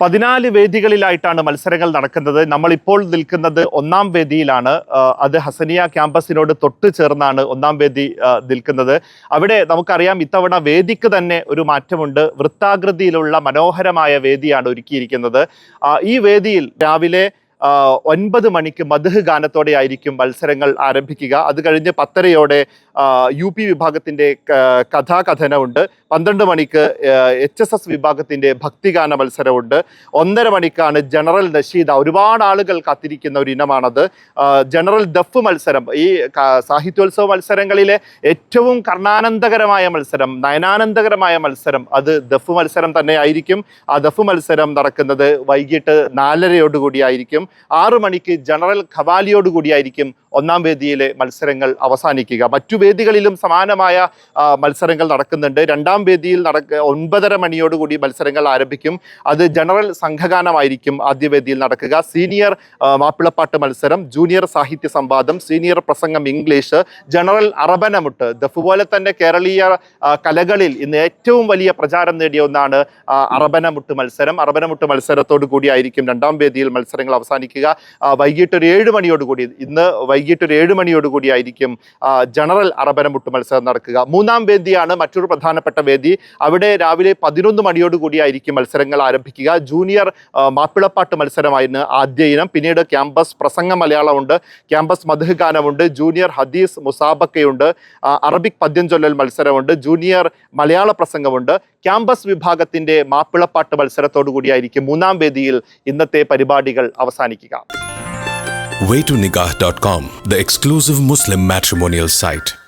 പതിനാല് വേദികളിലായിട്ടാണ് മത്സരങ്ങൾ നടക്കുന്നത്. നമ്മളിപ്പോൾ നിൽക്കുന്നത് ഒന്നാം വേദിയിലാണ്. അത് ഹസനിയ ക്യാമ്പസിനോട് തൊട്ട് ചേർന്നാണ് ഒന്നാം വേദി നിൽക്കുന്നത്. അവിടെ നമുക്കറിയാം ഇത്തവണ വേദിക്ക് തന്നെ ഒരു മാറ്റമുണ്ട്. വൃത്താകൃതിയിലുള്ള മനോഹരമായ വേദിയാണ് ഒരുക്കിയിരിക്കുന്നത്. ഈ വേദിയിൽ രാവിലെ ഒൻപത് മണിക്ക് മധുഹ് ഗാനത്തോടെ ആയിരിക്കും മത്സരങ്ങൾ ആരംഭിക്കുക. അത് കഴിഞ്ഞ് പത്തരയോടെ യു പി വിഭാഗത്തിന്റെ കഥാകഥനമുണ്ട്. പന്ത്രണ്ട് മണിക്ക് എച്ച് എസ് എസ് വിഭാഗത്തിന്റെ ഭക്തിഗാന മത്സരമുണ്ട്. ഒന്നര മണിക്കാണ് ജനറൽ നഷീദ ഒരുപാട് ആളുകൾ കാത്തിരിക്കുന്ന ഒരു ഇനമാണത്. ജനറൽ ദഫ് മത്സരം ഈ സാഹിത്യോത്സവ മത്സരങ്ങളിലെ ഏറ്റവും കർണാനന്ദകരമായ മത്സരം നയനാനന്ദകരമായ മത്സരം അത് ദഫ് മത്സരം തന്നെ ആയിരിക്കും. ആ ദഫ് മത്സരം നടക്കുന്നത് വൈകിട്ട് നാലരയോടുകൂടിയായിരിക്കും. ആറു മണിക്ക് ജനറൽ ഖവാലിയോടുകൂടിയായിരിക്കും ഒന്നാം വേദിയിലെ മത്സരങ്ങൾ അവസാനിക്കുക. മറ്റു വേദികളിലും സമാനമായ മത്സരങ്ങൾ നടക്കുന്നുണ്ട്. രണ്ടാം വേദിയിൽ നടക്ക ഒൻപതര മണിയോടുകൂടി മത്സരങ്ങൾ ആരംഭിക്കും. അത് ജനറൽ സംഘഗാനമായിരിക്കും ആദ്യ വേദിയിൽ നടക്കുക. സീനിയർ മാപ്പിളപ്പാട്ട് മത്സരം ജൂനിയർ സാഹിത്യ സംവാദം സീനിയർ പ്രസംഗം ഇംഗ്ലീഷ് ജനറൽ അറബനമുട്ട് ദഫ് പോലെ തന്നെ കേരളീയ കലകളിൽ ഇന്ന് ഏറ്റവും വലിയ പ്രചാരം നേടിയ ഒന്നാണ് അറബനമുട്ട് മത്സരം. അറബനമുട്ട് മത്സരത്തോടു കൂടിയായിരിക്കും രണ്ടാം വേദിയിൽ മത്സരങ്ങൾ അവസാനിക്കുക. വൈകിട്ടൊരു ഏഴ് മണിയോടുകൂടി ഇന്ന് വൈകിട്ടൊരു ഏഴ് മണിയോടുകൂടി ആയിരിക്കും അറബനമുട്ട് മത്സരം നടക്കുക. മൂന്നാം വേദിയാണ് മറ്റൊരു പ്രധാനപ്പെട്ട വേദി. അവിടെ രാവിലെ പതിനൊന്ന് മണിയോടുകൂടിയായിരിക്കും മത്സരങ്ങൾ ആരംഭിക്കുക. ജൂനിയർ മാപ്പിളപ്പാട്ട് മത്സരമായിരുന്നു ആദ്യ ഇനം. പിന്നീട് ക്യാമ്പസ് പ്രസംഗ മലയാളമുണ്ട്. ക്യാമ്പസ് മധുഗാനമുണ്ട്. ജൂനിയർ ഹദീസ് മുസാബക്കയുണ്ട്. അറബിക് പദ്യം ചൊല്ലൽ മത്സരമുണ്ട്. ജൂനിയർ മലയാള പ്രസംഗമുണ്ട്. ക്യാമ്പസ് വിഭാഗത്തിന്റെ മാപ്പിളപ്പാട്ട് മത്സരത്തോടു കൂടിയായിരിക്കും മൂന്നാം വേദിയിൽ ഇന്നത്തെ പരിപാടികൾ അവസാനിക്കുക. Waytonikah.com, the exclusive Muslim matrimonial site.